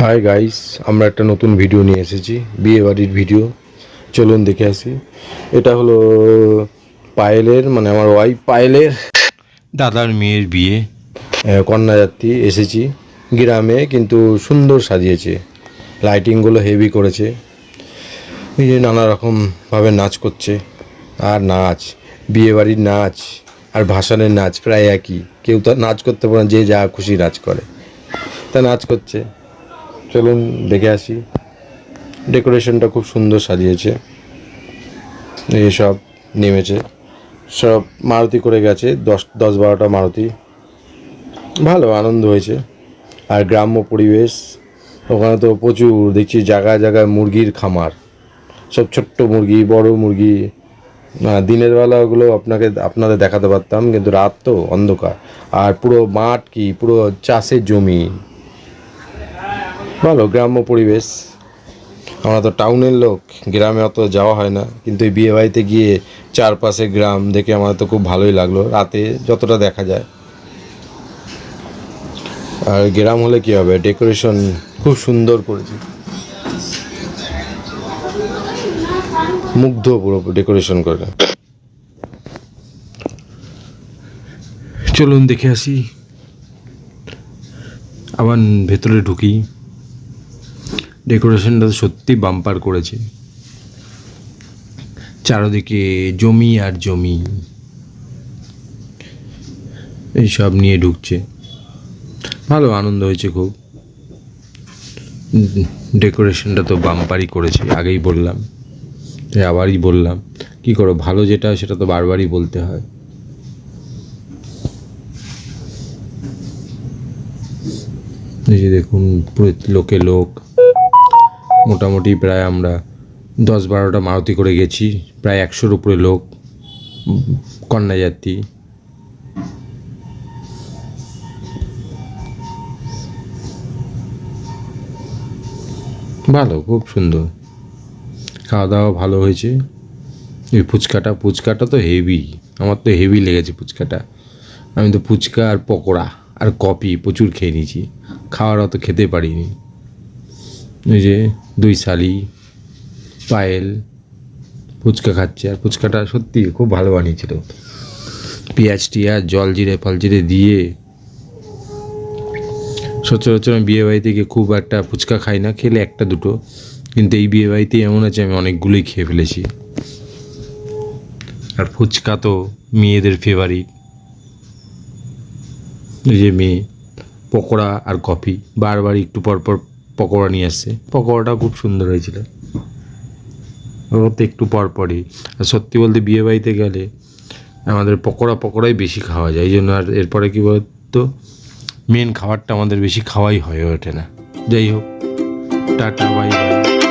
Hi guys আমরা একটা নতুন ভিডিও নিয়ে এসেছি বিয়ে বাড়ির ভিডিও চলুন দেখে আসি। এটা হলো পায়েলের মানে আমার ওয়াইফ পায়েলের। দাদার মেয়ের বিয়ে। কন্যাযাত্রী এসেছি গ্রামে কিন্তু সুন্দর সাজিয়েছে। লাইটিংগুলো হেভি করেছে। এই যে নানা রকমভাবে নাচ করছে। আর নাচ বিয়ে বাড়ির নাচ আর ভাসানের নাচ প্রায় একই। কেউ তো নাচ করতে পারে না, যে যা খুশি নাচ করে। তা নাচ করছে। চলুন দেখে আসি। ডেকোরেশনটা খুব সুন্দর সাজিয়েছে। এইসব নেমেছে। সব মারুতি করে গেছে। দশ দশ বারোটা মারুতি। ভালো, আনন্দ হয়েছে। আর গ্রাম্য পরিবেশ, ওখানে তো প্রচুর দেখছি জায়গায় জায়গায় মুরগির খামার। সব ছোট্ট মুরগি, বড় মুরগি। দিনের বেলা ওগুলো আপনাকে, আপনাদের দেখাতে পারতাম, কিন্তু রাত তো অন্ধকার। আর পুরো মাঠ কি? পুরো চাষের জমি। ভালো গ্রাম্য পরিবেশ। আমরা তো টাউনের লোক, গ্রামে অত যাওয়া হয় না। কিন্তু এই বিয়ে বাড়িতে গিয়ে চারপাশে গ্রাম দেখে আমার তো খুব ভালোই লাগল। রাতে যতটা দেখা যায়। আর গ্রাম হলে কি হবে? ডেকোরেশন খুব সুন্দর করেছে। মুগ্ধ পুরো ডেকোরেশন করে। চলুন দেখে আসি। আবার ভেতরে ঢুকি। ডেকোরেশনটা সত্যি বাম্পার করেছে। চারদিকে জমি আর জমি। এইসব নিয়ে ঢুকছে। ভালো আনন্দ হয়েছে খুব। ডেকোরেশনটা তো বাম্পারই করেছে, আগেই বললাম। তাই আবারই বললাম, কি করো, ভালো যেটা সেটা তো বারবারই বলতে হয়। এই যে দেখুন লোকে লোক। মোটামুটি প্রায় আমরা দশ বারোটা মারুতি করে গেছি, প্রায় একশোর উপরে লোক কন্যাযাত্রী ভালো, খুব সুন্দর। খাওয়া দাওয়া ভালো হয়েছে। এই ফুচকাটা ফুচকাটা তো হেভি, আমার তো হেভি লেগেছে ফুচকাটা। আমি তো ফুচকা আর পকোড়া আর কফি প্রচুর খেয়ে নিয়েছি। খাওয়ার অত খেতে পারিনি। ওই যে দুই শালি পায়েল, ফুচকা খাচ্ছে। আর ফুচকাটা সত্যি খুব ভালো বানিয়েছিল। পেঁয়াজ টিয়াজ, জল জিরে ফল জিরে দিয়ে সচরাচর আমি বিয়ে বাড়িতে গিয়ে খুব একটা ফুচকা খাই না, খেলে একটা দুটো। কিন্তু এই বিয়ে বাড়িতে এমন আছে, আমি অনেকগুলোই খেয়ে ফেলেছি। আর ফুচকা তো মেয়েদের ফেভারিট এই যে মেয়ে, পকোড়া আর কফি বারবার একটু পর পর পকোড়া নিয়ে আসছে পকোড়াটা খুব সুন্দর হয়েছিল। ও তো একটু পর পরই। আর সত্যি বলতে বিয়ে বাড়িতে গেলে আমাদের পকোড়া পকোড়াই বেশি খাওয়া যায়। এই জন্য আর এরপরে কী বলতো মেন খাবারটা আমাদের বেশি খাওয়াই হয়ে ওঠে না। যাই হোক, টাটা বাই বাই